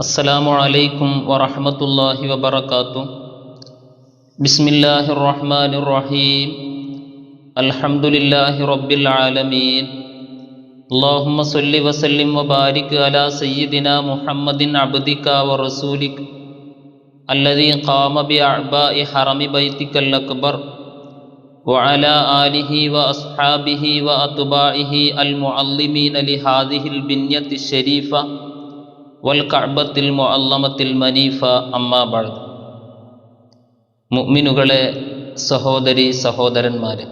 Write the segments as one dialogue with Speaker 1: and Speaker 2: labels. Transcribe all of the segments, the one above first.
Speaker 1: അസ്സലാമു അലൈക്കും വറഹമത്തല്ലാഹി വബർക്കാത്തു ബിസ്മില്ലാഹി റഹ്മാൻ റഹീം അൽഹംദുലില്ലാഹി റബ്ബിൽ ആലമീൻ അള്ളാഹുമ്മ സൊല്ലി വസല്ലിം വബാരിക് അലാ സയ്യിദിന മുഹമ്മദിൻ അബ്ദിക വറസൂലിക് അല്ലതി ഖാമ ബി അഅ്ബാഇ ഹറമി ബൈതിക്കൽ അക്ബർ وعلى آله وأصحابه وأتباعه المعلمين لهذه البنية الشريفة വൽക്കഅബത്തിൽ മൊഅല്ലമത്തിൽ മനീഫ അമ്മാബാൾ മുഅ്മിനുകളെ സഹോദരി സഹോദരന്മാരെ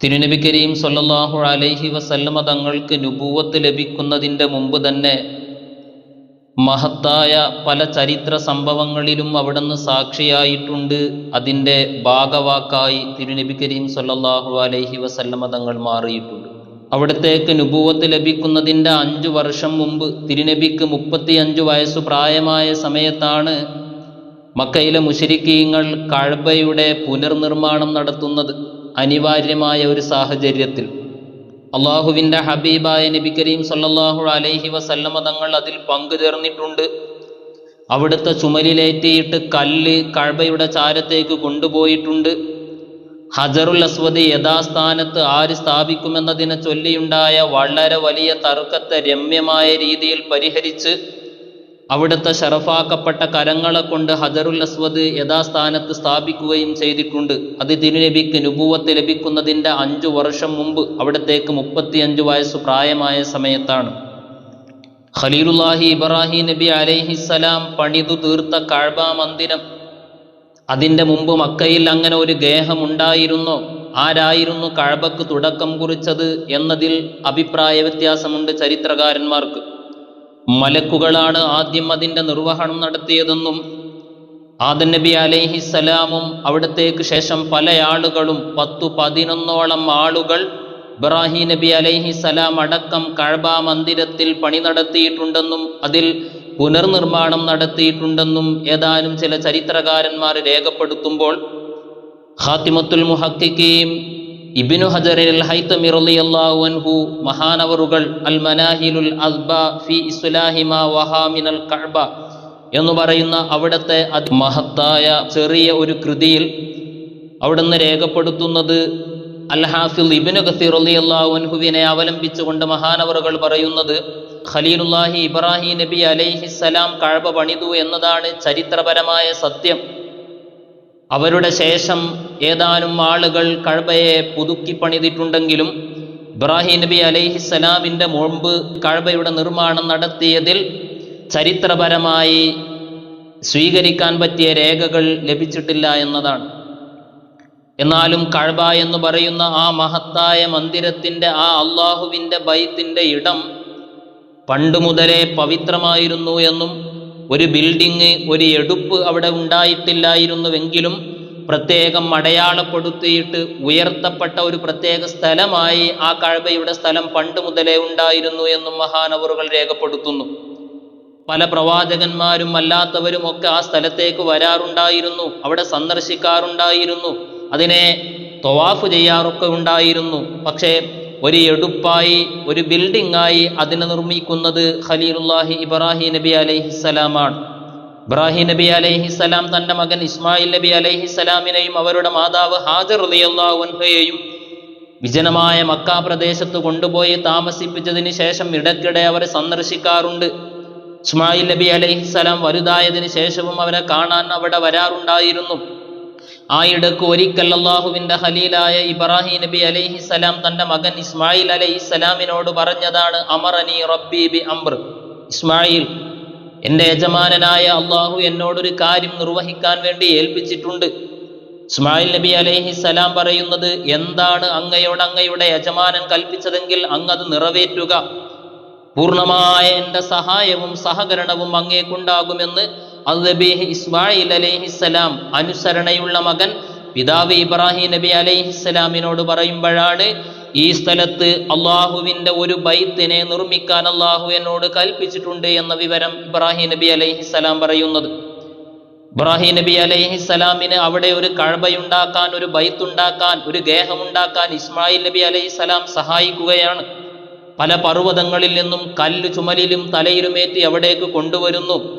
Speaker 1: തിരുനബി കരീം സൊല്ലാഹു അലൈഹി വസല്ലമ തങ്ങൾക്ക് നുപൂവത്ത് ലഭിക്കുന്നതിന്റെ മുമ്പ് തന്നെ മഹത്തായ പല ചരിത്ര സംഭവങ്ങളിലും അവിടുന്ന് സാക്ഷിയായിട്ടുണ്ട്. അതിന്റെ ഭാഗവാക്കായി തിരുനബി കരീം സൊല്ലാഹു അലൈഹി വസല്ലമ തങ്ങൾ മാറിയിട്ടുണ്ട്. അവിടത്തേക്ക് നുപൂവത്ത് ലഭിക്കുന്നതിന്റെ അഞ്ചു വർഷം മുമ്പ് തിരുനബിക്ക് മുപ്പത്തിയഞ്ചു വയസ്സു പ്രായമായ സമയത്താണ് മക്കയിലെ മുഷരിക്കീങ്ങൾ കഴബയുടെ പുനർനിർമ്മാണം നടത്തുന്നത് അനിവാര്യമായ ഒരു സാഹചര്യത്തിൽ. അള്ളാഹുവിന്റെ ഹബീബായ നബി കരീം സല്ലാഹു അലൈഹി വസല്ലമ തങ്ങൾ അതിൽ പങ്കുചേർന്നിട്ടുണ്ട്. അവിടുത്തെ ചുമലിലേറ്റിയിട്ട് കല്ല് കഴബയുടെ ചാരത്തേക്ക് കൊണ്ടുപോയിട്ടുണ്ട്. ഹജറുൽ അസ്വദ് യഥാസ്ഥാനത്ത് ആര് സ്ഥാപിക്കുമെന്നതിനെ ചൊല്ലിയുണ്ടായ വളരെ വലിയ തർക്കത്തെ രമ്യമായ രീതിയിൽ പരിഹരിച്ച് അവിടുത്തെ ഷറഫാക്കപ്പെട്ട കരങ്ങളെ കൊണ്ട് ഹജറുൽ അസ്വദ് യഥാസ്ഥാനത്ത് സ്ഥാപിക്കുകയും ചെയ്തിട്ടുണ്ട്. അത് തിരുനബിക്ക് നുപൂവത്ത് ലഭിക്കുന്നതിന്റെ അഞ്ചു വർഷം മുമ്പ് അവിടത്തേക്ക് മുപ്പത്തിയഞ്ചു വയസ്സ് പ്രായമായ സമയത്താണ്. ഖലീലുല്ലാഹി ഇബ്രാഹിം നബി അലൈഹിസ്സലാം പണിതു തീർത്ത കാഴ്ബ മന്ദിരം അതിന്റെ മുമ്പ് മക്കയിൽ അങ്ങനെ ഒരു ഗേഹമുണ്ടായിരുന്നോ ആരായിരുന്നു കഴബക്ക് തുടക്കം കുറിച്ചത് എന്നതിൽ അഭിപ്രായ വ്യത്യാസമുണ്ട് ചരിത്രകാരന്മാർക്ക്. മലക്കുകളാണ് ആദ്യം അതിന്റെ നിർവഹണം നടത്തിയതെന്നും ആദൻ നബി അലൈഹിസലാമും അവിടത്തേക്ക് ശേഷം പല ആളുകളും പത്തു പതിനൊന്നോളം ആളുകൾ ഇബ്രാഹിം നബി അലൈഹിസലാം അടക്കം കഴബ മന്ദിരത്തിൽ പണി നടത്തിയിട്ടുണ്ടെന്നും അതിൽ പുനർനിർമ്മാണം നടത്തിയിട്ടുണ്ടെന്നും ഏതാനും ചില ചരിത്രകാരന്മാർ രേഖപ്പെടുത്തുമ്പോൾ ഹാത്തിമത്തുൽ മുഹക്കിക്കയും ഇബിനു ഹജറിൽ ഹൈത്തമിറലിയല്ലാഹു മഹാനവറുകൾ അൽ മനാഹിലുൽ അസ്ബ ഫി ഇസ്ലാഹിമ വഹാമിനൽ കഅബ എന്ന് പറയുന്ന അവിടുത്തെ മഹത്തായ ചെറിയ ഒരു കൃതിയിൽ അവിടുന്ന് രേഖപ്പെടുത്തുന്നത് അൽ ഹാഫിൽ ഇബിനു ഖസീർ റളിയല്ലാഹു അൻഹുവിനെ അവലംബിച്ചുകൊണ്ട് മഹാനവറുകൾ പറയുന്നത് ഖലീലുല്ലാഹി ഇബ്രാഹിം നബി അലൈഹി അലൈഹിസ്സലാം കഴബ പണിതു എന്നതാണ് ചരിത്രപരമായ സത്യം. അവരുടെ ശേഷം ഏതാനും ആളുകൾ കഴബയെ പുതുക്കി പണിതിട്ടുണ്ടെങ്കിലും ഇബ്രാഹിം നബി അലൈഹി അലൈഹിസ്സലാമിന്റെ മുമ്പ് കഴബയുടെ നിർമ്മാണം നടത്തിയതിൽ ചരിത്രപരമായി സ്വീകരിക്കാൻ പറ്റിയ രേഖകൾ ലഭിച്ചിട്ടില്ല എന്നതാണ്. എന്നാലും കഴബ എന്ന് പറയുന്ന ആ മഹത്തായ മന്ദിരത്തിന്റെ ആ അള്ളാഹുവിന്റെ ബൈത്തിന്റെ ഇടം പണ്ട് മുതലേ പവിത്രമായിരുന്നു എന്നും ഒരു ബിൽഡിങ് ഒരു എടുപ്പ് അവിടെ ഉണ്ടായിട്ടില്ലായിരുന്നുവെങ്കിലും പ്രത്യേകം അടയാളപ്പെടുത്തിയിട്ട് ഉയർത്തപ്പെട്ട ഒരു പ്രത്യേക സ്ഥലമായി ആ കഴബയുടെ സ്ഥലം പണ്ട് മുതലേ ഉണ്ടായിരുന്നു എന്നും മഹാനവറുകൾ രേഖപ്പെടുത്തുന്നു. പല പ്രവാചകന്മാരും അല്ലാത്തവരും ഒക്കെ ആ സ്ഥലത്തേക്ക് വരാറുണ്ടായിരുന്നു അവിടെ സന്ദർശിക്കാറുണ്ടായിരുന്നു അതിനെ തൊവാഫ് ചെയ്യാറൊക്കെ ഉണ്ടായിരുന്നു. പക്ഷേ ഒരു എടുപ്പായി ഒരു ബിൽഡിംഗായി അതിനെ നിർമ്മിക്കുന്നത് ഖലീലുല്ലാഹി ഇബ്രാഹിം നബി അലൈഹിസ്സലാമാണ് ഇബ്രാഹിം നബി അലൈഹിസ്സലാം തന്റെ മകൻ ഇസ്മായിൽ നബി അലൈഹിസ്സലാമിനെയും അവരുടെ മാതാവ് ഹാജർ അൻഹയെയും വിജനമായ മക്ക പ്രദേശത്ത് കൊണ്ടുപോയി താമസിപ്പിച്ചതിന് ശേഷം ഇടയ്ക്കിടെ അവരെ സന്ദർശിക്കാറുണ്ട്. ഇസ്മായിൽ നബി അലൈഹിസ്സലാം വലുതായതിനു ശേഷവും അവരെ കാണാൻ അവിടെ വരാറുണ്ടായിരുന്നു. ആ ഇടയ്ക്ക് ഒരിക്കൽ അള്ളാഹുവിന്റെ ഹലീലായ ഇബ്രാഹിം നബി അലൈഹിസ്സലാം തന്റെ മകൻ ഇസ്മായിൽ അലൈഹിസ്സലാമിനോട് പറഞ്ഞതാണ് അമറനി റബ്ബി ബി അംർ. ഇസ്മായിൽ എന്റെ യജമാനനായ അള്ളാഹു എന്നോടൊരു കാര്യം നിർവഹിക്കാൻ വേണ്ടി ഏൽപ്പിച്ചിട്ടുണ്ട്. ഇസ്മായിൽ നബി അലൈഹിസ്സലാം പറയുന്നത് എന്താണ് അങ്ങയോട് അങ്ങയുടെ യജമാനൻ കൽപ്പിച്ചതെങ്കിൽ അങ്ങത് നിറവേറ്റുക. പൂർണമായ എന്റെ സഹായവും സഹകരണവും അങ്ങേക്കുണ്ടാകുമെന്ന് അൽബീഹ് ഇസ്മായിൽ അലൈഹിസ്സലാം അനുസരണയുള്ള മകൻ പിതാവ് ഇബ്രാഹിം നബി അലൈഹിസ്സലാമിനോട് പറയുമ്പോഴാണ് ഈ സ്ഥലത്ത് അള്ളാഹുവിന്റെ ഒരു ബൈത്തിനെ നിർമ്മിക്കാൻ അള്ളാഹു എന്നോട് കൽപ്പിച്ചിട്ടുണ്ട് എന്ന വിവരം ഇബ്രാഹിം നബി അലൈഹിസ്സലാം പറയുന്നത്. ഇബ്രാഹിം നബി അലൈഹിസ്സലാമിന് അവിടെ ഒരു കഴബയുണ്ടാക്കാൻ ഒരു ബൈത്തുണ്ടാക്കാൻ ഒരു ഗേഹമുണ്ടാക്കാൻ ഇസ്മായിൽ നബി അലൈഹിസ്സലാം സഹായിക്കുകയാണ്. പല പർവതങ്ങളിൽ നിന്നും കല്ല് ചുമലിലും തലയിലുമേറ്റി അവിടേക്ക് കൊണ്ടുവരുന്നു.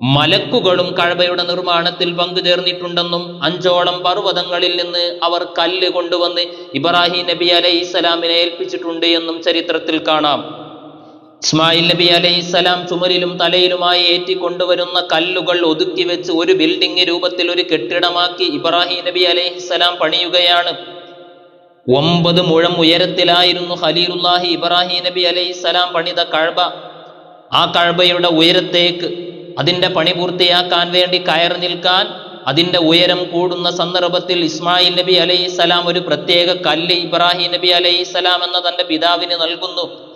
Speaker 1: മലക്കുകളും കഴബയുടെ നിർമ്മാണത്തിൽ പങ്കുചേർന്നിട്ടുണ്ടെന്നും അഞ്ചോളം പർവതങ്ങളിൽ നിന്ന് അവർ കല്ല് കൊണ്ടുവന്ന് ഇബ്രാഹിം നബി അലൈഹി സ്വലാമിനെ ഏൽപ്പിച്ചിട്ടുണ്ട് എന്നും ചരിത്രത്തിൽ കാണാം. ഇസ്മായിൽ നബി അലൈഹി സ്വലാം ചുമരിലും തലയിലുമായി ഏറ്റി കൊണ്ടുവരുന്ന കല്ലുകൾ ഒതുക്കി വെച്ച് ഒരു ബിൽഡിംഗ് രൂപത്തിൽ ഒരു കെട്ടിടമാക്കി ഇബ്രാഹിം നബി അലൈഹി സ്വലാം പണിയുകയാണ്. ഒമ്പത് മുഴം ഉയരത്തിലായിരുന്നു ഖലീലുല്ലാഹി ഇബ്രാഹിം നബി അലൈഹി സ്വലാം പണിത കഴബ ആ കഴബയുടെ ഉയരത്തേക്ക് അതിന്റെ പണി പൂർത്തിയാക്കാൻ വേണ്ടി കയറി നിൽക്കാൻ അതിന്റെ ഉയരം കൂടുന്ന സന്ദർഭത്തിൽ ഇസ്മായിൽ നബി അലൈഹി സ്വലാം ഒരു പ്രത്യേക കല്ല് ഇബ്രാഹിം നബി അലൈഹി സ്വലാം എന്ന തന്റെ പിതാവിന് നൽകുന്നു.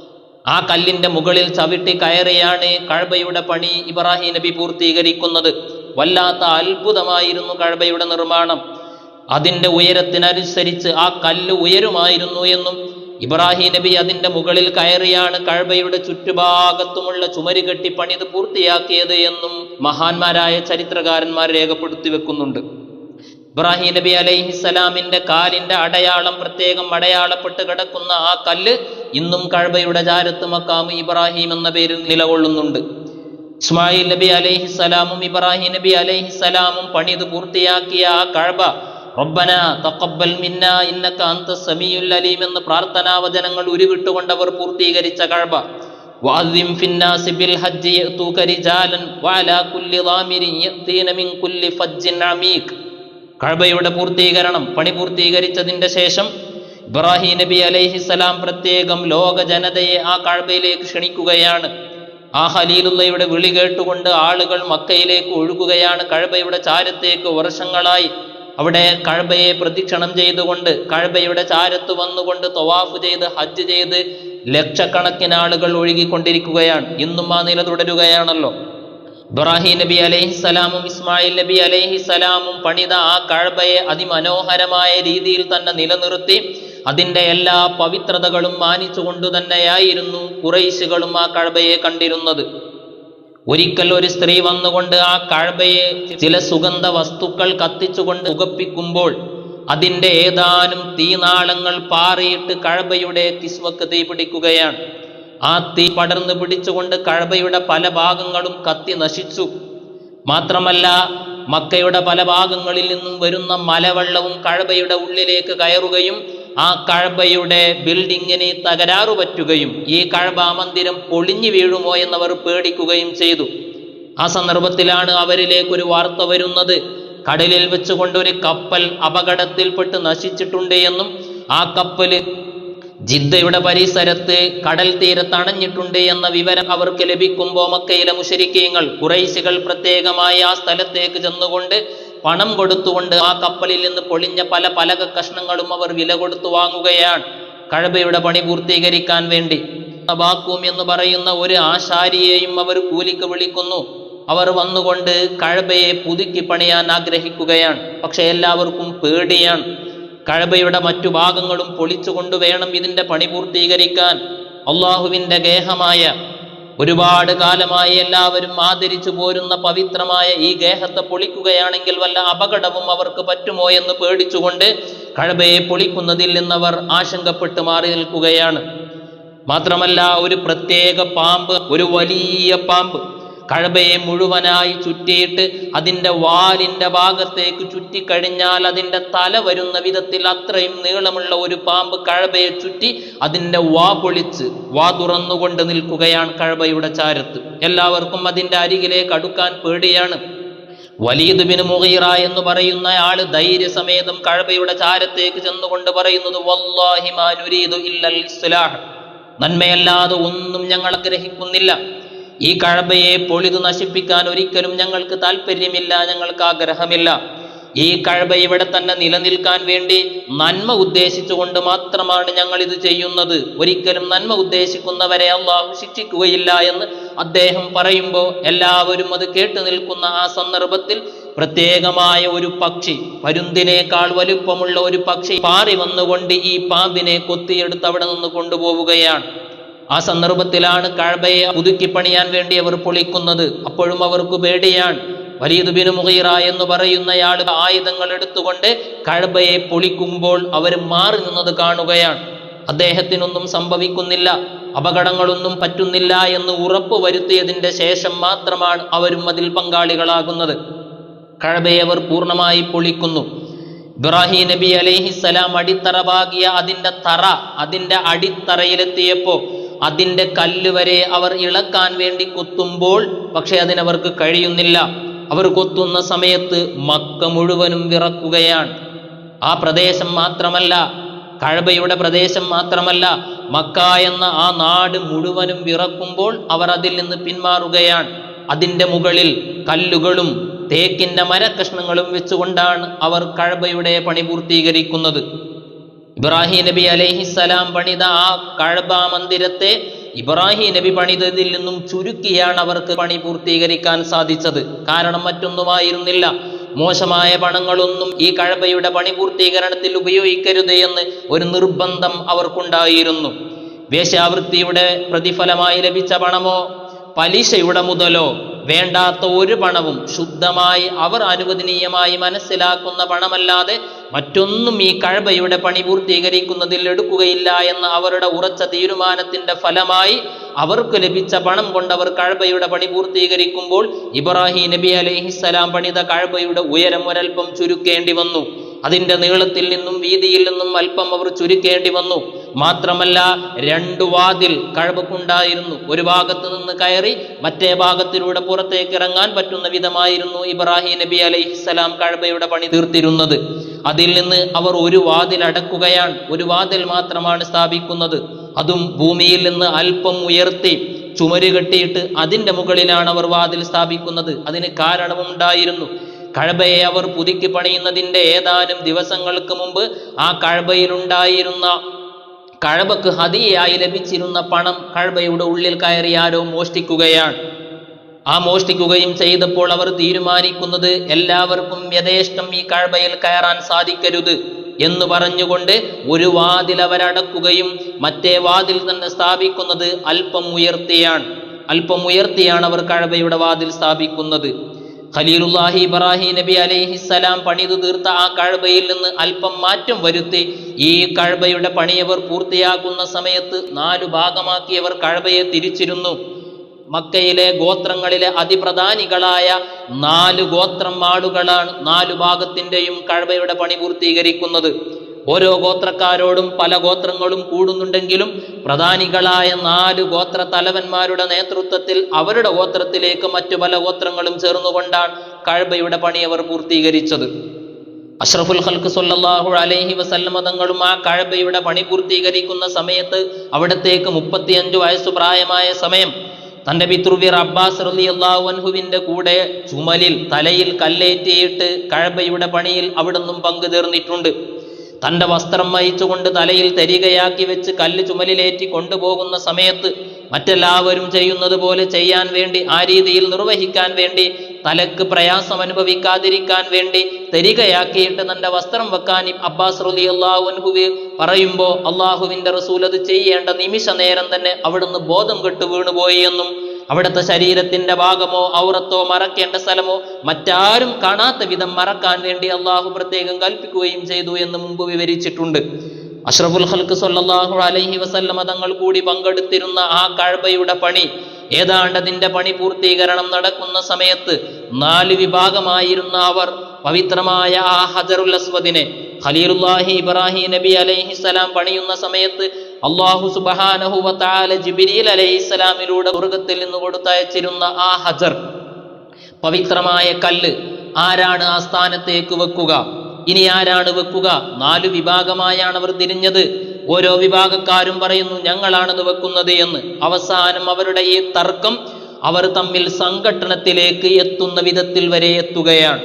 Speaker 1: ആ കല്ലിന്റെ മുകളിൽ ചവിട്ടി കയറിയാണ് കഴബയുടെ പണി ഇബ്രാഹിം നബി പൂർത്തീകരിക്കുന്നത്. വല്ലാത്ത അത്ഭുതമായിരുന്നു കഴബയുടെ നിർമ്മാണം. അതിന്റെ ഉയരത്തിനനുസരിച്ച് ആ കല്ല് ഉയരുമായിരുന്നു എന്നും ഇബ്രാഹിം നബി അതിന്റെ മുകളിൽ കയറിയാണ് കഴബയുടെ ചുറ്റുഭാഗത്തുമുള്ള ചുമര് കെട്ടി പണിത് പൂർത്തിയാക്കിയത് എന്നും മഹാന്മാരായ ചരിത്രകാരന്മാർ രേഖപ്പെടുത്തി വെക്കുന്നുണ്ട്. ഇബ്രാഹിം നബി അലൈഹിസ്സലാമിന്റെ കാലിന്റെ അടയാളം പ്രത്യേകം അടയാളപ്പെട്ട് കിടക്കുന്ന ആ കല്ല് ഇന്നും കഴബയുടെ ജാരത്ത് മക്കാമ് ഇബ്രാഹിം എന്ന പേരിൽ നിലകൊള്ളുന്നുണ്ട്. ഇസ്മായിൽ നബി അലൈഹിസ്സലാമും ഇബ്രാഹിം നബി അലൈഹിസ്സലാമും പണിത് പൂർത്തിയാക്കിയ ആ കഴബ റബ്ബന തഖബ്ബൽ മിന്ന ഇന്നക അന്ത സമിയുൽ അലീം എന്ന പ്രാർത്ഥനാവചനങ്ങൾ ഉരുവിട്ടുകൊണ്ടവർ പൂർത്തീകരിച്ച കഴബ. വഅദ്ദിം ഫിന്നാസി ബിൽ ഹജ്ജി യഅതൂക റിജാലൻ വഅലാ കുല്ലി ളാമിരിൻ യതീന മിൻ കുല്ലി ഫജ്ജിൻ അമീഖ്. കഴബയുടെ പൂർത്തീകരണം പണി പൂർത്തീകരിച്ചതിന്റെ ശേഷം ഇബ്രാഹിം നബി അലൈഹിസലാം പ്രത്യേകം ലോക ജനതയെ ആ കഴബയിലേക്ക് ക്ഷണിക്കുകയാണ്. ആ ഹലീലുള്ളയുടെ വിളി കേട്ടുകൊണ്ട് ആളുകൾ മക്കയിലേക്ക് ഒഴുകുകയാണ്. കഴബയുടെ ചാരത്തേക്ക് വർഷങ്ങളായി അവിടെ കഴബയെ പ്രദക്ഷിണം ചെയ്തുകൊണ്ട് കഴബയുടെ ചാരത്ത് വന്നുകൊണ്ട് തൊവാഫ് ചെയ്ത് ഹജ്ജ് ചെയ്ത് ലക്ഷക്കണക്കിന് ആളുകൾ ഒഴുകിക്കൊണ്ടിരിക്കുകയാണ്. ഇന്നും ആ നില തുടരുകയാണല്ലോ. ഇബ്രാഹിം നബി അലൈഹിസലാമും ഇസ്മായിൽ നബി അലൈഹിസലാമും പണിത ആ കഴബയെ അതിമനോഹരമായ രീതിയിൽ തന്നെ നിലനിർത്തി അതിന്റെ എല്ലാ പവിത്രതകളും മാനിച്ചുകൊണ്ട് തന്നെയായിരുന്നു കുറൈശുകളും ആ കഴബയെ കണ്ടിരുന്നത്. ഒരിക്കൽ ഒരു സ്ത്രീ വന്നുകൊണ്ട് ആ കഴബയെ ചില സുഗന്ധ വസ്തുക്കൾ കത്തിച്ചുകൊണ്ട് പുകപ്പിക്കുമ്പോൾ അതിന്റെ ഏതാനും തീനാളങ്ങൾ പാറിയിട്ട് കഴബയുടെ കിസ്വക്ക് തീ പിടിക്കുകയാണ്. ആ തീ പടർന്നു പിടിച്ചുകൊണ്ട് കഴബയുടെ പല ഭാഗങ്ങളും കത്തി നശിച്ചു. മാത്രമല്ല മക്കയുടെ പല ഭാഗങ്ങളിൽ നിന്നും വരുന്ന മലവെള്ളവും കഴബയുടെ ഉള്ളിലേക്ക് കയറുകയും ആ കഴബയുടെ ബിൽഡിങ്ങിന് തകരാറു പറ്റുകയും ഈ കഴബ മന്ദിരം പൊളിഞ്ഞു വീഴുമോ എന്നവർ പേടിക്കുകയും ചെയ്തു. ആ സന്ദർഭത്തിലാണ് അവരിലേക്ക് ഒരു വാർത്ത വരുന്നത്. കടലിൽ വെച്ചുകൊണ്ട് ഒരു കപ്പൽ അപകടത്തിൽപ്പെട്ട് നശിച്ചിട്ടുണ്ട് എന്നും ആ കപ്പൽ ജിദ്ദയുടെ പരിസരത്ത് കടൽ തീരത്ത് അണഞ്ഞിട്ടുണ്ട് എന്ന വിവരം അവർക്ക് ലഭിക്കുമ്പോൾ മക്കയിലെ മുഷരിക്കീങ്ങൾ കുറൈശികൾ പ്രത്യേകമായി ആ സ്ഥലത്തേക്ക് ചെന്നുകൊണ്ട് പണം കൊടുത്തുകൊണ്ട് ആ കപ്പലിൽ നിന്ന് പൊളിഞ്ഞ പല പലക കഷ്ണങ്ങളും അവർ വില കൊടുത്തു വാങ്ങുകയാണ്. കഴബയുടെ പണി പൂർത്തീകരിക്കാൻ വേണ്ടി. ബാക്കൂം എന്ന് പറയുന്ന ഒരു ആശാരിയെയും അവർ കൂലിക്ക് വിളിക്കുന്നു. അവർ വന്നുകൊണ്ട് കഴബയെ പുതുക്കി പണിയാൻ ആഗ്രഹിക്കുകയാണ്. പക്ഷെ എല്ലാവർക്കും പേടിയാണ്. കഴബയുടെ മറ്റു ഭാഗങ്ങളും പൊളിച്ചുകൊണ്ട് വേണം ഇതിന്റെ പണി പൂർത്തീകരിക്കാൻ. അള്ളാഹുവിന്റെ ഗേഹമായ ഒരുപാട് കാലമായി എല്ലാവരും ആദരിച്ചു പോരുന്ന പവിത്രമായ ഈ ഗേഹത്തെ പൊളിക്കുകയാണെങ്കിൽ വല്ല അപകടവും അവർക്ക് പറ്റുമോ എന്ന് പേടിച്ചുകൊണ്ട് കഴബയെ പൊളിക്കുന്നതിൽ നിന്നവർ ആശങ്കപ്പെട്ട് മാറി നിൽക്കുകയാണ്. മാത്രമല്ല ഒരു പ്രത്യേക പാമ്പ് ഒരു വലിയ പാമ്പ് കഴബയെ മുഴുവനായി ചുറ്റിയിട്ട് അതിന്റെ വാലിന്റെ ഭാഗത്തേക്ക് ചുറ്റിക്കഴിഞ്ഞാൽ അതിന്റെ തല വരുന്ന വിധത്തിൽ അത്രയും നീളമുള്ള ഒരു പാമ്പ് കഴബയെ ചുറ്റി അതിന്റെ വാ പൊളിച്ച് വാ തുറന്നുകൊണ്ട് നിൽക്കുകയാണ് കഴബയുടെ ചാരത്ത്. എല്ലാവർക്കും അതിന്റെ അരികിലേക്ക് അടുക്കാൻ പേടിയാണ്. വലീദ് ബിൻ മുഗീറ എന്ന് പറയുന്ന ആൾ ധൈര്യസമേതം കഴബയുടെ ചാരത്തേക്ക് ചെന്നുകൊണ്ട് പറയുന്നത് വല്ലാഹി മാ നുരീദു ഇല്ലൽ ഇസ്ലാഹ്. നന്മയല്ലാതെ ഒന്നും ഞങ്ങൾ ആഗ്രഹിക്കുന്നില്ല. ഈ കഴബയെ പൊളിതു നശിപ്പിക്കാൻ ഒരിക്കലും ഞങ്ങൾക്ക് താല്പര്യമില്ല ഞങ്ങൾക്ക് ആഗ്രഹമില്ല. ഈ കഴബ ഇവിടെ തന്നെ നിലനിൽക്കാൻ വേണ്ടി നന്മ ഉദ്ദേശിച്ചുകൊണ്ട് മാത്രമാണ് ഞങ്ങൾ ഇത് ചെയ്യുന്നത്. ഒരിക്കലും നന്മ ഉദ്ദേശിക്കുന്നവരെ അള്ളാഹു ശിക്ഷിക്കുകയില്ല എന്ന് അദ്ദേഹം പറയുമ്പോൾ എല്ലാവരും അത് കേട്ടു നിൽക്കുന്ന ആ സന്ദർഭത്തിൽ പ്രത്യേകമായ ഒരു പക്ഷി പരുന്തിനേക്കാൾ വലുപ്പമുള്ള ഒരു പക്ഷി പാറി വന്നുകൊണ്ട് ഈ പാമ്പിനെ കൊത്തിയെടുത്ത് അവിടെ നിന്ന് കൊണ്ടുപോവുകയാണ്. ആ സന്ദർഭത്തിലാണ് കഴബയെ പുതുക്കി പണിയാൻ വേണ്ടി അവർ പൊളിക്കുന്നത്. അപ്പോഴും അവർക്ക് പേടിയാണ്. വലീദ് മുഹീറ എന്ന് പറയുന്നയാൾ ആയുധങ്ങൾ എടുത്തുകൊണ്ട് കഴബയെ പൊളിക്കുമ്പോൾ അവർ മാറി നിന്നത് കാണുകയാണ്. അദ്ദേഹത്തിനൊന്നും സംഭവിക്കുന്നില്ല. അപകടങ്ങളൊന്നും പറ്റുന്നില്ല എന്ന് ഉറപ്പ് വരുത്തിയതിന്റെ ശേഷം മാത്രമാണ് അവരും അതിൽ പങ്കാളികളാകുന്നത്. കഴബയെ അവർ പൂർണമായി പൊളിക്കുന്നു. ഇബ്രാഹിം നബി അലൈഹിസ്സലാം അടിത്തറ പാകിയ അതിന്റെ തറ അതിന്റെ അടിത്തറയിലെത്തിയപ്പോൾ അതിന്റെ കല്ല് വരെ അവർ ഇളക്കാൻ വേണ്ടി കൊത്തുമ്പോൾ പക്ഷേ അതിനവർക്ക് കഴിയുന്നില്ല. അവർ കൊത്തുന്ന സമയത്ത് മക്ക മുഴുവനും വിറക്കുകയാണ്. ആ പ്രദേശം മാത്രമല്ല കഴബയുടെ പ്രദേശം മാത്രമല്ല മക്ക എന്ന ആ നാട് മുഴുവനും വിറക്കുമ്പോൾ അവർ അതിൽ നിന്ന് പിന്മാറുകയാണ്. അതിന്റെ മുകളിൽ കല്ലുകളും തേക്കിന്റെ മരകഷ്ണങ്ങളും വെച്ചുകൊണ്ടാണ് അവർ കഴബയുടെ പണി പൂർത്തീകരിക്കുന്നത്. ഇബ്രാഹിം നബി അലൈഹിസ്സലാം പണിത ആ കഴബ മന്ദിരത്തെ ഇബ്രാഹിം നബി പണിതതിൽ നിന്നും ചുരുക്കിയാണ് അവർക്ക് പണി പൂർത്തീകരിക്കാൻ സാധിച്ചത്. കാരണം മറ്റൊന്നുമായിരുന്നില്ല. മോശമായ പണങ്ങളൊന്നും ഈ കഴബയുടെ പണി പൂർത്തീകരണത്തിൽ ഉപയോഗിക്കരുത് എന്ന് ഒരു നിർബന്ധം അവർക്കുണ്ടായിരുന്നു. വേശ്യാവൃത്തിയുടെ പ്രതിഫലമായി ലഭിച്ച പണമോ പലിശയുടെ മുതലോ വേണ്ടാത്ത ഒരു പണവും ശുദ്ധമായി അവർ അനുവദനീയമായി മനസ്സിലാക്കുന്ന പണമല്ലാതെ മറ്റൊന്നും ഈ കഴബയുടെ പണി പൂർത്തീകരിക്കുന്നതിൽ എടുക്കുകയില്ല എന്ന അവരുടെ ഉറച്ച തീരുമാനത്തിന്റെ ഫലമായി അവർക്ക് ലഭിച്ച പണം കൊണ്ടവർ കഴബയുടെ പണി പൂർത്തീകരിക്കുമ്പോൾ ഇബ്രാഹിം നബി അലൈഹിസ്സലാം പണിത കഴബയുടെ ഉയരം ഒരൽപ്പം ചുരുക്കേണ്ടി വന്നു. അതിന്റെ നീളത്തിൽ നിന്നും വീതിയിൽ നിന്നും അല്പം അവർ ചുരുക്കേണ്ടി വന്നു. മാത്രമല്ല രണ്ടു വാതിൽ കഴവക്കുണ്ടായിരുന്നു. ഒരു ഭാഗത്ത് നിന്ന് കയറി മറ്റേ ഭാഗത്തിലൂടെ പുറത്തേക്ക് ഇറങ്ങാൻ പറ്റുന്ന വിധമായിരുന്നു ഇബ്രാഹിം നബി അലൈഹിസ്സലാം കഴബയുടെ പണി തീർത്തിരുന്നത്. അതിൽ നിന്ന് അവർ ഒരു വാതിൽ അടക്കുകയാണ്. ഒരു വാതിൽ മാത്രമാണ് സ്ഥാപിക്കുന്നത്. അതും ഭൂമിയിൽ നിന്ന് അല്പം ഉയർത്തി ചുമര് കെട്ടിയിട്ട് അതിന്റെ മുകളിലാണ് അവർ വാതിൽ സ്ഥാപിക്കുന്നത്. അതിന് കാരണമുണ്ടായിരുന്നു കഴബയെ അവർ പുതുക്കി പണിയുന്നതിന്റെ ഏതാനും ദിവസങ്ങൾക്ക് മുമ്പ് ആ കഴബയിലുണ്ടായിരുന്ന കഴബക്ക് ഹതിയായി ലഭിച്ചിരുന്ന പണം കഴബയുടെ ഉള്ളിൽ കയറി ആരോ മോഷ്ടിക്കുകയാണ്. ആ മോഷ്ടിക്കുകയും ചെയ്തപ്പോൾ അവർ തീരുമാനിക്കുന്നത് എല്ലാവർക്കും യഥേഷ്ടം ഈ കഴബയിൽ കയറാൻ സാധിക്കരുത് എന്ന് പറഞ്ഞുകൊണ്ട് ഒരു വാതിൽ അവരടക്കുകയും മറ്റേ വാതിൽ തന്നെ സ്ഥാപിക്കുന്നത് അല്പം ഉയർത്തിയാണ്. അല്പം ഉയർത്തിയാണ് അവർ കഴബയുടെ വാതിൽ സ്ഥാപിക്കുന്നത്. ഖലീലുല്ലാഹി ഇബ്രാഹിം നബി അലൈഹിസ്സലാം പണിതു തീർത്ത ആ കഴബയിൽ നിന്ന് അല്പം മാറ്റം വരുത്തി. ഈ കഴബയുടെ പണിയവർ പൂർത്തിയാക്കുന്ന സമയത്ത് നാലു ഭാഗമാക്കിയവർ കഴബയെ തിരിച്ചിരുന്നു. മക്കയിലെ ഗോത്രങ്ങളിലെ അതിപ്രധാനികളായ നാല് ഗോത്രം ആളുകളാണ് നാലു ഭാഗത്തിന്റെയും കഴബയുടെ പണി പൂർത്തീകരിക്കുന്നത്. ഓരോ ഗോത്രക്കാരോടും പല ഗോത്രങ്ങളും കൂടുന്നുണ്ടെങ്കിലും പ്രധാനികളായ നാല് ഗോത്ര തലവന്മാരുടെ നേതൃത്വത്തിൽ അവരുടെ ഗോത്രത്തിലേക്ക് മറ്റു പല ഗോത്രങ്ങളും ചേർന്നുകൊണ്ടാണ് കഴബയുടെ പണി അവർ പൂർത്തീകരിച്ചത്. അഷ്റഫുൽ ഹൽക്ക് സൊല്ലാഹു അലൈഹി വസല്ലമ തങ്ങളും ആ കഴബയുടെ പണി പൂർത്തീകരിക്കുന്ന സമയത്ത് അവിടത്തേക്ക് മുപ്പത്തിയഞ്ചു വയസ്സു പ്രായമായ സമയം തന്റെ പിതൃവീർ അബ്ബാസ് റളിയല്ലാഹു അൻഹുവിന്റെ കൂടെ ചുമലിൽ തലയിൽ കല്ലേറ്റിയിട്ട് കഴബയുടെ പണിയിൽ അവിടുന്നും പങ്കു തീർന്നിട്ടുണ്ട്. തന്റെ വസ്ത്രം വഹിച്ചുകൊണ്ട് തലയിൽ തരികയാക്കി വെച്ച് കല്ല് ചുമലിലേറ്റി കൊണ്ടുപോകുന്ന സമയത്ത് മറ്റെല്ലാവരും ചെയ്യുന്നത് പോലെ ചെയ്യാൻ വേണ്ടി ആ രീതിയിൽ നിർവഹിക്കാൻ വേണ്ടി തലക്ക് പ്രയാസം അനുഭവിക്കാതിരിക്കാൻ വേണ്ടി തരികയാക്കിയിട്ട് തന്റെ വസ്ത്രം വെക്കാൻ അബ്ബാസ് റലി അള്ളാഹുൻഹുവി പറയുമ്പോൾ അള്ളാഹുവിന്റെ റസൂൽ അത് ചെയ്യേണ്ട നിമിഷ നേരം തന്നെ അവിടുന്ന് ബോധം കെട്ട് വീണുപോയി എന്നും അവിടുത്തെ ശരീരത്തിന്റെ ഭാഗമോ ഔറത്തോ മറക്കേണ്ട സ്ഥലമോ മറ്റാരും കാണാത്ത വിധം മറക്കാൻ വേണ്ടി അള്ളാഹു പ്രത്യേകം കൽപ്പിക്കുകയും ചെയ്തു എന്ന് മുമ്പ് വിവരിച്ചിട്ടുണ്ട്. അഷ്റഫുൽ ഹൽക്ക് സല്ലല്ലാഹു അലൈഹി വസല്ലമ തങ്ങൾ കൂടി പങ്കെടുത്തിരുന്ന ആ കഴബയുടെ പണി ഏതാണ്ട് അതിന്റെ പണി പൂർത്തീകരണം നടക്കുന്ന സമയത്ത് നാല് വിഭാഗമായിരുന്ന അവർ പവിത്രമായ ആ ഹജറുൽ അസ്വദിനെ ഖലീലുല്ലാഹി ഇബ്രാഹിം നബി അലൈഹിസ്സലാം പണിയുന്ന സമയത്ത് അള്ളാഹു സുബാനഹുല ജിബിരിൽ അലൈഹി അലൈഹിസ്സലാമിലൂടെ സ്വർഗത്തിൽ നിന്ന് കൊടുത്തയച്ചിരുന്ന ആ ഹജർ പവിത്രമായ കല്ല് ആരാണ് ആ സ്ഥാനത്തേക്ക് വെക്കുക? ഇനി ആരാണ് വെക്കുക? നാലു വിഭാഗമായാണ് അവർ തിരിഞ്ഞത്. ഓരോ വിഭാഗക്കാരും പറയുന്നു ഞങ്ങളാണത് വെക്കുന്നത് എന്ന്. അവസാനം അവരുടെ ഈ തർക്കം അവർ തമ്മിൽ സംഘട്ടനത്തിലേക്ക് എത്തുന്ന വിധത്തിൽ വരെ എത്തുകയാണ്.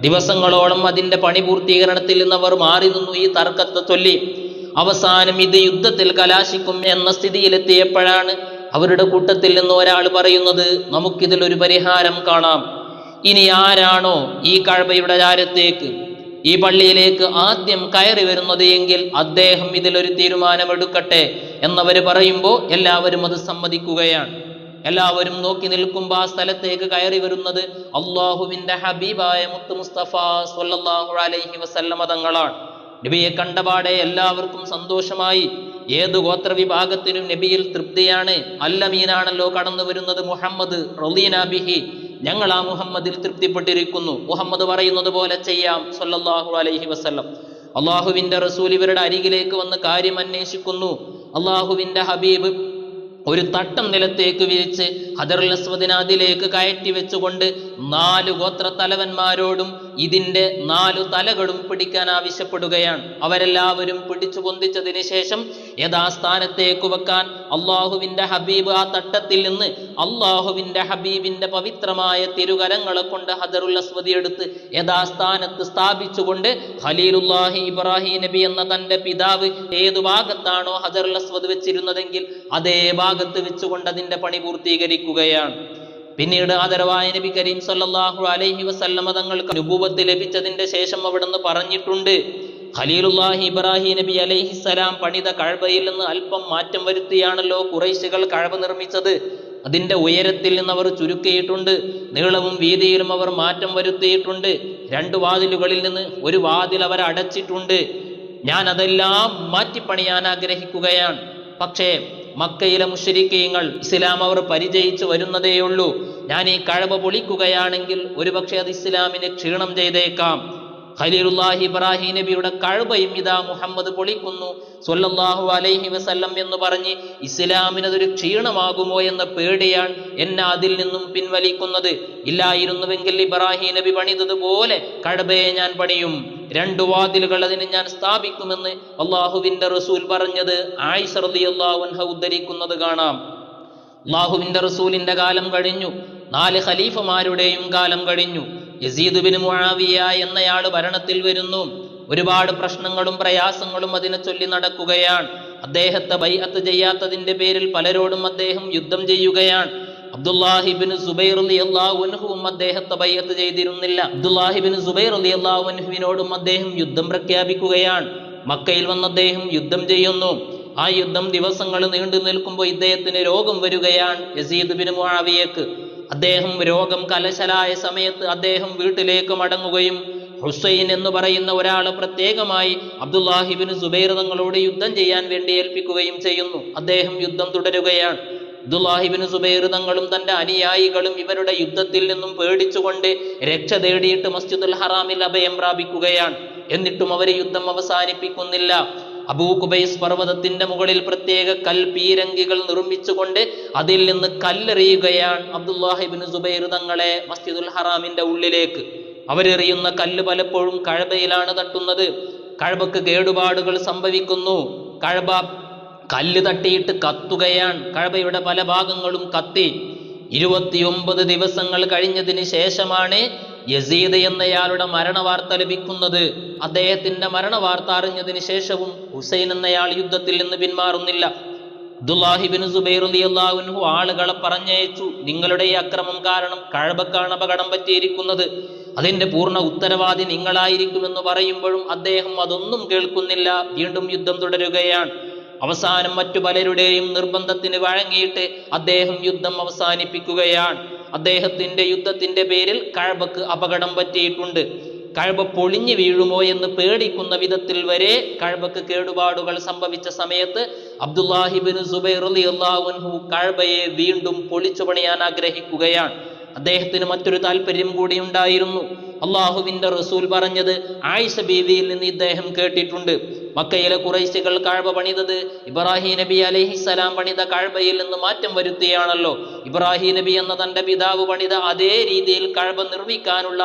Speaker 1: ദിവസങ്ങളോളം അതിന്റെ പണി പൂർത്തീകരണത്തിൽ നിന്ന് അവർ മാറി നിന്നു ഈ തർക്കത്തെ ചൊല്ലി. അവസാനം ഇത് യുദ്ധത്തിൽ കലാശിക്കും എന്ന സ്ഥിതിയിലെത്തിയപ്പോഴാണ് അവരുടെ കൂട്ടത്തിൽ നിന്ന് ഒരാൾ പറയുന്നത് നമുക്കിതിൽ ഒരു പരിഹാരം കാണാം. ഇനി ആരാണോ ഈ കഴബയുടെ ചാരത്തേക്ക് ഈ പള്ളിയിലേക്ക് ആദ്യം കയറി വരുന്നത് എങ്കിൽ അദ്ദേഹം ഇതിലൊരു തീരുമാനമെടുക്കട്ടെ എന്നവർ പറയുമ്പോൾ എല്ലാവരും അത് സമ്മതിക്കുകയാണ്. എല്ലാവരും നോക്കി നിൽക്കുമ്പോൾ ആ സ്ഥലത്തേക്ക് കയറി വരുന്നത് അള്ളാഹുവിന്റെ ഹബീബായ മുത്ത് മുസ്തഫ സ്വല്ലല്ലാഹു അലൈഹി വസല്ലമ തങ്ങളാണ്. നബിയെ കണ്ടപാടെ എല്ലാവർക്കും സന്തോഷമായി. ഏത് ഗോത്രവിഭാഗത്തിനും നബിയിൽ തൃപ്തിയാണ്. അല്ലമീനാണല്ലോ കടന്നു വരുന്നത് മുഹമ്മദ് റൊലീനാബിഹി ഞങ്ങൾ ആ മുഹമ്മദിൽ തൃപ്തിപ്പെട്ടിരിക്കുന്നു. മുഹമ്മദ് പറയുന്നത് പോലെ ചെയ്യാം സല്ലല്ലാഹു അലൈഹി വസല്ലം. അള്ളാഹുവിന്റെ റസൂൽ ഇവരുടെ അരികിലേക്ക് വന്ന് കാര്യം അന്വേഷിക്കുന്നു. അള്ളാഹുവിന്റെ ഹബീബ് ഒരു തട്ടം നിലത്തേക്ക് വീഴ്ച ഹദറുൽ അസ്വദിനാദിലേക്ക് കയറ്റി വെച്ചുകൊണ്ട് നാല് ഗോത്ര തലവന്മാരോടും ഇതിന്റെ നാലു തലകളും പിടിക്കാൻ ആവശ്യപ്പെടുകയാണ്. അവരെല്ലാവരും പിടിച്ചു പൊന്തിച്ചതിന് ശേഷം യഥാസ്ഥാനത്തേക്ക് വെക്കാൻ അള്ളാഹുവിന്റെ ഹബീബ് ആ തട്ടത്തിൽ നിന്ന് അള്ളാഹുവിന്റെ ഹബീബിന്റെ പവിത്രമായ തിരുകരങ്ങളെ കൊണ്ട് ഹദറുൽ അസ്വദി എടുത്ത് യഥാസ്ഥാനത്ത് സ്ഥാപിച്ചുകൊണ്ട് ഖലീലുല്ലാഹി ഇബ്രാഹിം നബി എന്ന തന്റെ പിതാവ് ഏതു ഭാഗത്താണോ ഹദറുൽ അസ്വദ് വെച്ചിരുന്നതെങ്കിൽ അതേ ഭാഗത്ത് വെച്ചുകൊണ്ട് അതിന്റെ പണി പൂർത്തീകരിക്കുകയാണ്. പിന്നീട് ആദരവായ നബി കരീം സല്ലല്ലാഹു അലൈഹി വസല്ലമ തങ്ങൾക്ക് നുബുവത്ത് ലഭിച്ചതിന്റെ ശേഷം അവിടുന്ന് പറഞ്ഞിട്ടുണ്ട് ഖലീലുല്ലാഹി ഇബ്രാഹിം നബി അലൈഹി അലൈഹിസ്സലാം പണിത കഴബയിൽ നിന്ന് അല്പം മാറ്റം വരുത്തിയാണല്ലോ കുറൈശികൾ കഴബ നിർമ്മിച്ചത്. അതിന്റെ ഉയരത്തിൽ നിന്ന് അവർ ചുരുക്കിയിട്ടുണ്ട് നീളവും വീതിയിലും അവർ മാറ്റം വരുത്തിയിട്ടുണ്ട്. രണ്ട് വാതിലുകളിൽ നിന്ന് ഒരു വാതിൽ അവർ അടച്ചിട്ടുണ്ട്. ഞാൻ അതെല്ലാം മാറ്റിപ്പണിയാൻ ആഗ്രഹിക്കുകയാണ്. പക്ഷേ മക്കയിലെ മുഷരിക്കീങ്ങൾ ഇസ്ലാം അവർ പരിചയിച്ചു വരുന്നതേയുള്ളൂ. ഞാൻ ഈ കഴവ പൊളിക്കുകയാണെങ്കിൽ ഒരുപക്ഷെ അത് ഇസ്ലാമിന് ക്ഷീണം ചെയ്തേക്കാം. ഖലീലുല്ലാഹി ഇബ്രാഹിം നബിയുടെ കഴുബയും ഇതാ മുഹമ്മദ് പൊളിക്കുന്നു. സൊല്ലാഹു അലൈഹി വസല്ലം എന്ന് പറഞ്ഞ് ഇസ്ലാമിനതൊരു ക്ഷീണമാകുമോ എന്ന പേടിയാണ് എന്നെ അതിൽ നിന്നും പിൻവലിക്കുന്നത്. ഇല്ലായിരുന്നുവെങ്കിൽ ഇബ്രാഹിം നബി പണിതതുപോലെ കഴുബയെ ഞാൻ പണിയും. രണ്ടു വാതിലുകൾ അതിനെ ഞാൻ സ്ഥാപിക്കുമെന്ന് അള്ളാഹുവിന്റെ റസൂൽ പറഞ്ഞത് റളിയല്ലാഹു അൻഹ ഉദ്ധരിക്കുന്നത് കാണാം. അള്ളാഹുവിന്റെ റസൂലിന്റെ കാലം കഴിഞ്ഞു. നാല് ഖലീഫമാരുടെയും കാലം കഴിഞ്ഞു. യസീദ് ബിൻ മുആവിയ എന്നയാൾ ഭരണത്തിൽ വരുന്നു. ഒരുപാട് പ്രശ്നങ്ങളും പ്രയാസങ്ങളും അതിനെ ചൊല്ലി നടക്കുകയാണ്. അദ്ദേഹത്തെ ബൈഅത്ത് ചെയ്യാത്തതിന്റെ പേരിൽ പലരോടും അദ്ദേഹം യുദ്ധം ചെയ്യുകയാണ്. അബ്ദുല്ലാഹിബിൻ സുബൈർ അലി അൻഹുവും അദ്ദേഹത്തെ ബൈഅത്ത് ചെയ്തിരുന്നില്ല. അബ്ദുല്ലാഹിബിൻ സുബൈർ അലി അൻഹുവിനോടും അദ്ദേഹം യുദ്ധം പ്രഖ്യാപിക്കുകയാണ്. മക്കയിൽ വന്ന് അദ്ദേഹം യുദ്ധം ചെയ്യുന്നു. ആ യുദ്ധം ദിവസങ്ങൾ നീണ്ടു നിൽക്കുമ്പോൾ ഇദ്ദേഹത്തിന് രോഗം വരികയാണ് യസീദ് ബിൻ മുആവിയക്ക്. അദ്ദേഹം രോഗം കലശലായ സമയത്ത് അദ്ദേഹം വീട്ടിലേക്ക് മടങ്ങുകയും ഹുസൈൻ എന്ന് പറയുന്ന ഒരാൾ പ്രത്യേകമായി അബ്ദുല്ലാഹിബിൻ സുബൈർ തങ്ങളോട് യുദ്ധം ചെയ്യാൻ വേണ്ടി ഏൽപ്പിക്കുകയും ചെയ്യുന്നു. അദ്ദേഹം യുദ്ധം തുടരുകയാണ്. അബ്ദുല്ലാഹിബിൻ സുബൈർ തങ്ങളും തന്റെ അനുയായികളും ഇവരുടെ യുദ്ധത്തിൽ നിന്നും പേടിച്ചുകൊണ്ട് രക്ഷ തേടിയിട്ട് മസ്ജിദുൽ ഹറാമിൽ അഭയം പ്രാപിക്കുകയാണ്. എന്നിട്ടും അവർ യുദ്ധം അവസാനിപ്പിക്കുന്നില്ല. അബൂ കുബൈസ് പർവതത്തിന്റെ മുകളിൽ പ്രത്യേക കൽപീരങ്കികൾ നിർമ്മിച്ചുകൊണ്ട് അതിൽ നിന്ന് കല്ലെറിയുകയാണ് അബ്ദുല്ലാഹിബിൻ സുബൈർ തങ്ങളെ മസ്ജിദുൽ ഹറാമിന്റെ ഉള്ളിലേക്ക്. അവരെറിയുന്ന കല്ല് പലപ്പോഴും കഴബയിലാണ് തട്ടുന്നത്. കഴബക്ക് കേടുപാടുകൾ സംഭവിക്കുന്നു. കഴബ കല്ല് തട്ടിയിട്ട് കത്തുകയാണ്. കഴബയുടെ പല ഭാഗങ്ങളും കത്തി. ഇരുപത്തിയൊമ്പത് ദിവസങ്ങൾ കഴിഞ്ഞതിന് ശേഷമാണ് യസീദ് എന്നയാളുടെ മരണവാർത്ത ലഭിക്കുന്നത് അദ്ദേഹത്തിന്റെ മരണവാർത്ത അറിഞ്ഞതിന് ശേഷവും ഹുസൈൻ എന്നയാൾ യുദ്ധത്തിൽ നിന്ന് പിന്മാറുന്നില്ല. സുബൈർ ആളുകളെ പറഞ്ഞയച്ചു. നിങ്ങളുടെ ഈ അക്രമം കാരണം കഴബക്കാണ് അപകടം പറ്റിയിരിക്കുന്നത്. അതിന്റെ പൂർണ ഉത്തരവാദി നിങ്ങളായിരിക്കുമെന്ന് പറയുമ്പോഴും അദ്ദേഹം അതൊന്നും കേൾക്കുന്നില്ല. വീണ്ടും യുദ്ധം തുടരുകയാണ്. അവസാനം മറ്റു പലരുടെയും നിർബന്ധത്തിന് വഴങ്ങിയിട്ട് അദ്ദേഹം യുദ്ധം അവസാനിപ്പിക്കുകയാണ്. അദ്ദേഹത്തിന്റെ യുദ്ധത്തിന്റെ പേരിൽ കഴബക്ക് അപകടം പറ്റിയിട്ടുണ്ട്. കഴബ പൊളിഞ്ഞു വീഴുമോ എന്ന് പേടിക്കുന്ന വിധത്തിൽ വരെ കഴബക്ക് കേടുപാടുകൾ സംഭവിച്ച സമയത്ത് അബ്ദുല്ലാഹിബിൻ സുബൈർ അള്ളാഹുൻഹു കഴബയെ വീണ്ടും പൊളിച്ചു പണിയാൻ ആഗ്രഹിക്കുകയാണ്. അദ്ദേഹത്തിന് മറ്റൊരു താല്പര്യം കൂടി ഉണ്ടായിരുന്നു. അള്ളാഹുവിന്റെ റസൂൽ പറഞ്ഞത് ആയിഷ ബീവിയിൽ നിന്ന് ഇദ്ദേഹം കേട്ടിട്ടുണ്ട്. മക്കയിലെ കുറൈശികൾ കാഴ്ബ പണിതത് ഇബ്രാഹിം നബി അലൈഹിസ്സലാം പണിത കാഴ്ബയിൽ നിന്ന് മാറ്റം വരുത്തിയാണല്ലോ ഇബ്രാഹിം നബി എന്ന തന്റെ പിതാവ് പണിത അതേ രീതിയിൽ കാഴ്ബ നിർമ്മിക്കാനുള്ള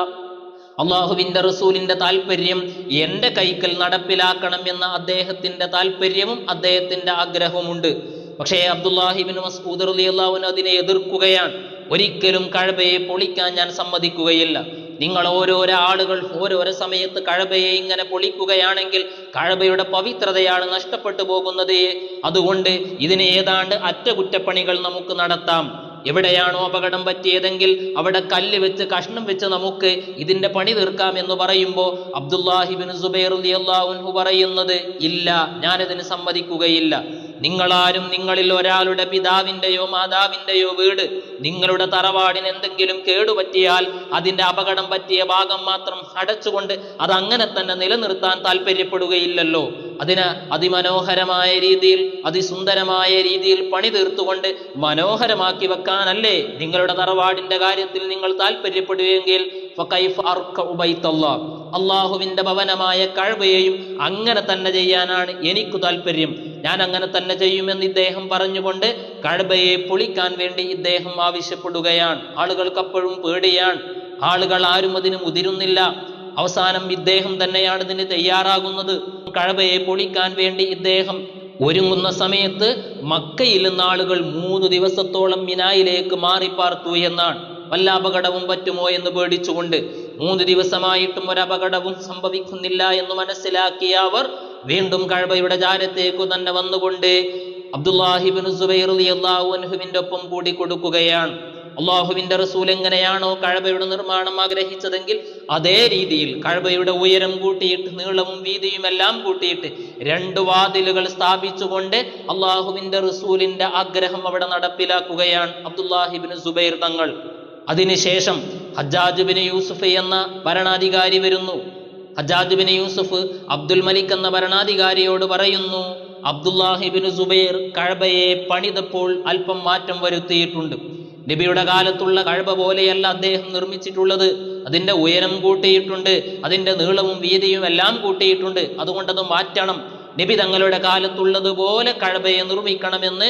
Speaker 1: അള്ളാഹുവിന്റെ റസൂലിന്റെ താല്പര്യം എന്റെ കൈക്കൽ നടപ്പിലാക്കണം എന്ന അദ്ദേഹത്തിന്റെ താല്പര്യവും അദ്ദേഹത്തിന്റെ ആഗ്രഹവുമുണ്ട്. പക്ഷേ അബ്ദുല്ലാഹിബിൻ മസ്ഊദ് റളിയല്ലാഹു അതിനെ എതിർക്കുകയാണ്. ഒരിക്കലും കഴബയെ പൊളിക്കാൻ ഞാൻ സമ്മതിക്കുകയില്ല. നിങ്ങൾ ഓരോരോ ആളുകൾ ഓരോരോ സമയത്ത് കഴബയെ ഇങ്ങനെ പൊളിക്കുകയാണെങ്കിൽ കഴബയുടെ പവിത്രതയാണ് നഷ്ടപ്പെട്ടു പോകുന്നത്. അതുകൊണ്ട് ഇതിന് ഏതാണ്ട് അറ്റകുറ്റപ്പണികൾ നമുക്ക് നടത്താം. എവിടെയാണോ അപകടം പറ്റിയതെങ്കിൽ അവിടെ കല്ല് വെച്ച് കഷ്ണം വെച്ച് നമുക്ക് ഇതിന്റെ പണി തീർക്കാം എന്ന് പറയുമ്പോൾ അബ്ദുല്ലാഹിബിൻ സുബൈർ പറയുന്നത് ഇല്ല ഞാനിതിന് സമ്മതിക്കുകയില്ല. നിങ്ങളാരും നിങ്ങളിൽ ഒരാളുടെ പിതാവിന്റെയോ മാതാവിന്റെയോ വീട് നിങ്ങളുടെ തറവാടിന് എന്തെങ്കിലും കേടുപറ്റിയാൽ അതിന്റെ അപകടം പറ്റിയ ഭാഗം മാത്രം അടച്ചുകൊണ്ട് അത് അങ്ങനെ തന്നെ നിലനിർത്താൻ താല്പര്യപ്പെടുകയില്ലല്ലോ അതിന് അതിമനോഹരമായ രീതിയിൽ അതിസുന്ദരമായ രീതിയിൽ പണി തീർത്തുകൊണ്ട് മനോഹരമാക്കി വെക്കാനല്ലേ നിങ്ങളുടെ തറവാടിന്റെ കാര്യത്തിൽ നിങ്ങൾ താല്പര്യപ്പെടുകയെങ്കിൽ. അള്ളാഹുവിന്റെ ഭവനമായ കഴിവയെയും അങ്ങനെ തന്നെ ചെയ്യാനാണ് എനിക്ക് താല്പര്യം ഞാൻ അങ്ങനെ തന്നെ ചെയ്യുമെന്ന് ഇദ്ദേഹം പറഞ്ഞുകൊണ്ട് കഴബയെ പൊളിക്കാൻ വേണ്ടി ഇദ്ദേഹം ആവശ്യപ്പെടുകയാണ്. ആളുകൾക്ക് അപ്പോഴും പേടിയാണ്. ആളുകൾ ആരും അതിന് മുതിരുന്നില്ല. അവസാനം ഇദ്ദേഹം തന്നെയാണ് ഇതിന് തയ്യാറാകുന്നത്. കഴബയെ പൊളിക്കാൻ വേണ്ടി ഇദ്ദേഹം ഒരുങ്ങുന്ന സമയത്ത് മക്കയിൽ നാളുകൾ മൂന്ന് ദിവസത്തോളം മിനായിലേക്ക് മാറിപ്പാർത്തു എന്നാണ്. വല്ല അപകടവും പറ്റുമോ എന്ന് പേടിച്ചുകൊണ്ട് മൂന്ന് ദിവസമായിട്ടും ഒരു അപകടവും സംഭവിക്കുന്നില്ല എന്ന് മനസ്സിലാക്കിയ അവർ വീണ്ടും കഴബയുടെ ജാരത്തേക്ക് തന്നെ വന്നുകൊണ്ട് അബ്ദുല്ലാഹിബിൻ സുബൈർ അള്ളാഹു അൻഹുവിന്റെ ഒപ്പം കൂടി കൊടുക്കുകയാണ് അള്ളാഹുവിന്റെ റസൂൽ എങ്ങനെയാണോ കഴബയുടെ നിർമ്മാണം ആഗ്രഹിച്ചതെങ്കിൽ അതേ രീതിയിൽ കഴബയുടെ ഉയരം കൂട്ടിയിട്ട് നീളവും വീതിയും എല്ലാം കൂട്ടിയിട്ട് രണ്ട് വാതിലുകൾ സ്ഥാപിച്ചുകൊണ്ട് അള്ളാഹുവിന്റെ റസൂലിന്റെ ആഗ്രഹം അവിടെ നടപ്പിലാക്കുകയാണ് അബ്ദുല്ലാഹിബിൻ സുബൈർ തങ്ങൾ. അതിനുശേഷം ഹജ്ജാജ് യൂസുഫ് എന്ന ഭരണാധികാരി വരുന്നു. ഹജ്ജാജ് യൂസുഫ് അബ്ദുൽ മലിക് എന്ന ഭരണാധികാരിയോട് പറയുന്നു അബ്ദുല്ലാഹിബിൻ സുബൈർ കഴബയെ പണിതപ്പോൾ അല്പം മാറ്റം വരുത്തിയിട്ടുണ്ട്. നബിയുടെ കാലത്തുള്ള കഴബ പോലെയല്ല അദ്ദേഹം നിർമ്മിച്ചിട്ടുള്ളത്. അതിന്റെ ഉയരം കൂട്ടിയിട്ടുണ്ട് അതിന്റെ നീളവും വീതിയും എല്ലാം കൂട്ടിയിട്ടുണ്ട്. അതുകൊണ്ടത് മാറ്റണം. നബി തങ്ങളുടെ കാലത്തുള്ളതുപോലെ കഴബയെ നിർമ്മിക്കണമെന്ന്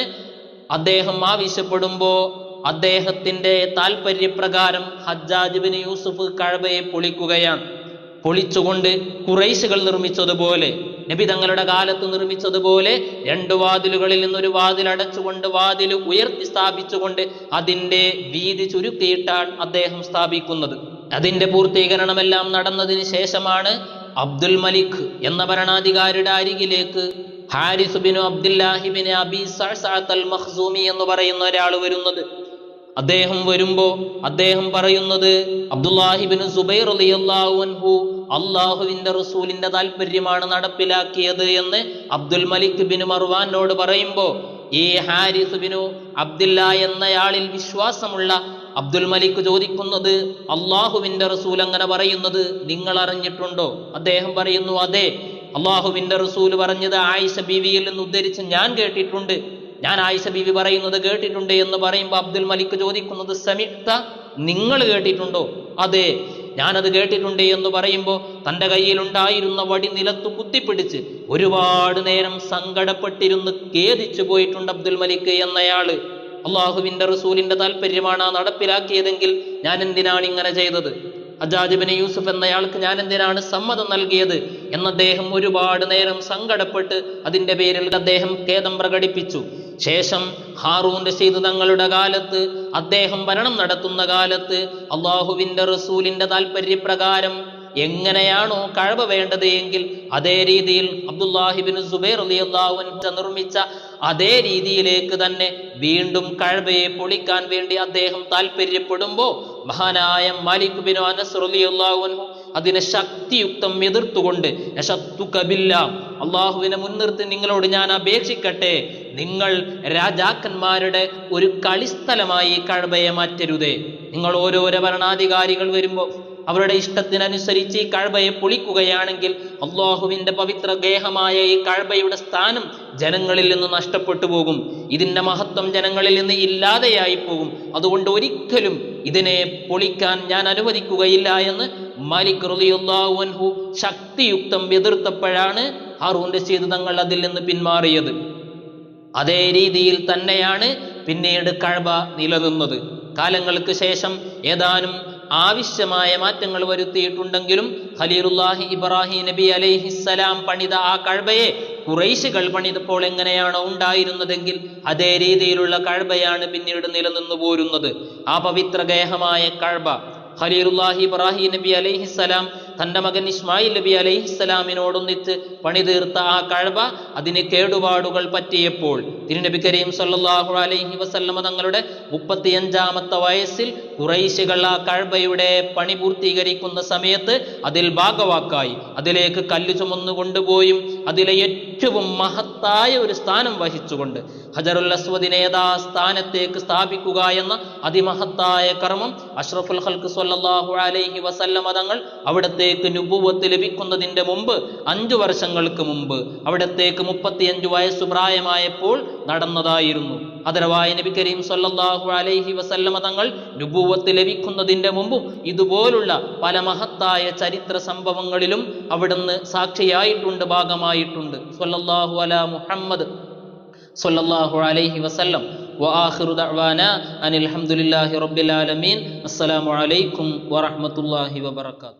Speaker 1: അദ്ദേഹം ആവശ്യപ്പെടുമ്പോൾ അദ്ദേഹത്തിന്റെ താല്പര്യപ്രകാരം ഹജ്ജാജ് ബിൻ യൂസുഫ് കഴബയെ പൊളിക്കുകയാണ്. പൊളിച്ചുകൊണ്ട് കുറൈശുകൾ നിർമ്മിച്ചതുപോലെ നബി തങ്ങളുടെ കാലത്ത് നിർമ്മിച്ചതുപോലെ രണ്ട് വാതിലുകളിൽ നിന്നൊരു വാതിൽ അടച്ചുകൊണ്ട് വാതിൽ ഉയർത്തി സ്ഥാപിച്ചുകൊണ്ട് അതിന്റെ വീതി ചുരുക്കിയിട്ടാണ് അദ്ദേഹം സ്ഥാപിക്കുന്നത്. അതിന്റെ പൂർത്തീകരണമെല്ലാം നടന്നതിന് ശേഷമാണ് അബ്ദുൽ മലിക് എന്ന ഭരണാധികാരിയുടെ അരികിലേക്ക് ഹാരിസ് ബിനു അബ്ദുല്ലാഹിബിന് അബി സഅത്ത് അൽ മഖ്സൂമി എന്ന് പറയുന്ന ഒരാൾ വരുന്നത്. അദ്ദേഹം വരുമ്പോ അദ്ദേഹം പറയുന്നത് അബ്ദുല്ലാഹിബിന് സുബൈർ റളിയല്ലാഹു അൻഹു അള്ളാഹുവിന്റെ റസൂലിന്റെ താല്പര്യമാണ് നടപ്പിലാക്കിയത് എന്ന് അബ്ദുൽ മലിക് ബിൻ മർവാനോട് പറയുമ്പോ ഈ ഹാരിസ് ബിനു അബ്ദുല്ല എന്നയാളിൽ വിശ്വാസമുള്ള അബ്ദുൽ മലിക് ചോദിക്കുന്നത് അള്ളാഹുവിന്റെ റസൂൽ അങ്ങനെ പറയുന്നത് നിങ്ങൾ അറിഞ്ഞിട്ടുണ്ടോ? അദ്ദേഹം പറയുന്നു അതെ അള്ളാഹുവിന്റെ റസൂൽ പറഞ്ഞത് ആയിഷ ബിവിയിൽ നിന്ന് ഉദ്ധരിച്ച് ഞാൻ കേട്ടിട്ടുണ്ട്. ഞാൻ ആയിഷ ബീവി പറയുന്നത് കേട്ടിട്ടുണ്ട് എന്ന് പറയുമ്പോൾ അബ്ദുൽ മലിക് ചോദിക്കുന്നത് സമിക്ത നിങ്ങൾ കേട്ടിട്ടുണ്ടോ? അതെ ഞാനത് കേട്ടിട്ടുണ്ട് എന്ന് പറയുമ്പോൾ തന്റെ കയ്യിലുണ്ടായിരുന്ന വടി നിലത്ത് കുത്തിപ്പിടിച്ച് ഒരുപാട് നേരം സങ്കടപ്പെട്ടിരുന്ന് ഖേദിച്ചു പോയിട്ടുണ്ട് അബ്ദുൽ മലിക് എന്നയാൾ. അള്ളാഹുവിന്റെ റസൂലിന്റെ താല്പര്യമാണ് നടപ്പിലാക്കിയതെങ്കിൽ ഞാൻ എന്തിനാണ് ഇങ്ങനെ ചെയ്തത്? അജാജിബിന് യൂസുഫ് എന്നയാൾക്ക് ഞാൻ എന്തിനാണ് സമ്മതം നൽകിയത് എന്ന് അദ്ദേഹം ഒരുപാട് നേരം സങ്കടപ്പെട്ട് അതിന്റെ പേരിൽ അദ്ദേഹം ഖേദം പ്രകടിപ്പിച്ചു. ശേഷം ഹാറൂൻ റഷീദ് തങ്ങളുടെ കാലത്ത് അദ്ദേഹം ഭരണം നടത്തുന്ന കാലത്ത് അള്ളാഹുവിന്റെ റസൂലിന്റെ താല്പര്യപ്രകാരം എങ്ങനെയാണോ കഴവ വേണ്ടത് എങ്കിൽ അതേ രീതിയിൽ അബ്ദുല്ലാഹിബിൻ സുബൈർ അലിയല്ലാഹു നിർമ്മിച്ച അതേ രീതിയിലേക്ക് തന്നെ വീണ്ടും കഴവയെ പൊളിക്കാൻ വേണ്ടി അദ്ദേഹം താല്പര്യപ്പെടുമ്പോ മഹാനായ മാലിക് ബിൻ അനസ് റളിയല്ലാഹു അൻഹു അതിനെ ശക്തിയുക്തം എതിർത്തുകൊണ്ട് യശത്തുകബില്ല അള്ളാഹുവിനെ മുൻനിർത്തി നിങ്ങളോട് ഞാൻ അപേക്ഷിക്കട്ടെ. നിങ്ങൾ രാജാക്കന്മാരുടെ ഒരു കളിസ്ഥലമായി കഴവയെ മാറ്റരുതേ. നിങ്ങൾ ഓരോരോ ഭരണാധികാരികൾ വരുമ്പോൾ അവരുടെ ഇഷ്ടത്തിനനുസരിച്ച് ഈ കഴബയെ പൊളിക്കുകയാണെങ്കിൽ അള്ളാഹുവിന്റെ പവിത്ര ഗേഹമായ ഈ കഴബയുടെ സ്ഥാനം ജനങ്ങളിൽ നിന്ന് നഷ്ടപ്പെട്ടു പോകും. ഇതിന്റെ മഹത്വം ജനങ്ങളിൽ നിന്ന് ഇല്ലാതെയായി പോകും. അതുകൊണ്ട് ഒരിക്കലും ഇതിനെ പൊളിക്കാൻ ഞാൻ അനുവദിക്കുകയില്ല എന്ന് മാലിക് റളിയല്ലാഹു അൻഹു ശക്തിയുക്തം എതിർത്തപ്പോഴാണ് ഹാറൂൻ റഷീദ് തങ്ങൾ അതിൽ നിന്ന് പിന്മാറിയത്. അതേ രീതിയിൽ തന്നെയാണ് പിന്നീട് കഴബ നിലനിന്നത്. കാലങ്ങൾക്ക് ശേഷം ഏതാനും ആവശ്യമായ മാറ്റങ്ങൾ വരുത്തിയിട്ടുണ്ടെങ്കിലും ഖലീലുല്ലാഹി ഇബ്രാഹിം നബി അലൈഹിസ്സലാം പണിത ആ കഴബയെ കുറൈശികൾ പണിതപ്പോൾ എങ്ങനെയാണോ ഉണ്ടായിരുന്നതെങ്കിൽ അതേ രീതിയിലുള്ള കഴബയാണ് പിന്നീട് നിലനിന്നു പോരുന്നത്. ആ പവിത്ര ഗേഹമായ കഴബ ഖലീലുല്ലാഹി ഇബ്രാഹിം നബി അലൈഹിസ്സലാം തന്റെ മകൻ ഇസ്മായിൽ നബി അലൈഹിസ്സലാമിനോടൊന്നിച്ച് പണിതീർത്ത ആ കഴബ അതിന് കേടുപാടുകൾ പറ്റിയപ്പോൾ തിരുനബി കരീം സല്ലാഹു അലൈഹി വസല്ലമ തങ്ങളുടെ മുപ്പത്തിയഞ്ചാമത്തെ വയസ്സിൽ കുറൈശികൾ ആ കഴബയുടെ പണി പൂർത്തീകരിക്കുന്ന സമയത്ത് അതിൽ ഭാഗവാക്കായി. അതിലേക്ക് കല്ല് ചുമന്നു കൊണ്ടുപോയും. അതിലെ ഏറ്റവും മഹത്തായ ഒരു സ്ഥാനം വഹിച്ചുകൊണ്ട് ഹജറുൽ അസ്വദിനെ യഥാ സ്ഥാനത്തേക്ക് സ്ഥാപിക്കുക എന്ന അതിമഹത്തായ കർമ്മം അഷ്റഫുൽ ഹൽക്ക് സല്ലാഹു അലൈഹി വസല്ലമ തങ്ങൾ അവിടുത്തെ അവിടത്തേക്ക് നുപൂവത്ത് ലഭിക്കുന്നതിന്റെ മുമ്പ് അഞ്ചു വർഷങ്ങൾക്ക് മുമ്പ് അവിടത്തേക്ക് മുപ്പത്തിയഞ്ചു വയസ്സു പ്രായമായപ്പോൾ നടന്നതായിരുന്നു അതരവായ നബി കരീം സല്ലല്ലാഹു അലൈഹി വസല്ലമ തങ്ങൾ നുപൂവത്ത് ലഭിക്കുന്നതിന്റെ മുമ്പും ഇതുപോലുള്ള പല മഹത്തായ ചരിത്ര സംഭവങ്ങളിലും അവിടുന്ന് സാക്ഷിയായിട്ടുണ്ട് ഭാഗമായിട്ടുണ്ട് സല്ലല്ലാഹു അലാ മുഹമ്മദ് സല്ലല്ലാഹു അലൈഹി വസല്ലം وآخر دعوانا أن الحمد لله رب العالمين السلام عليكم ورحمة الله وبركاته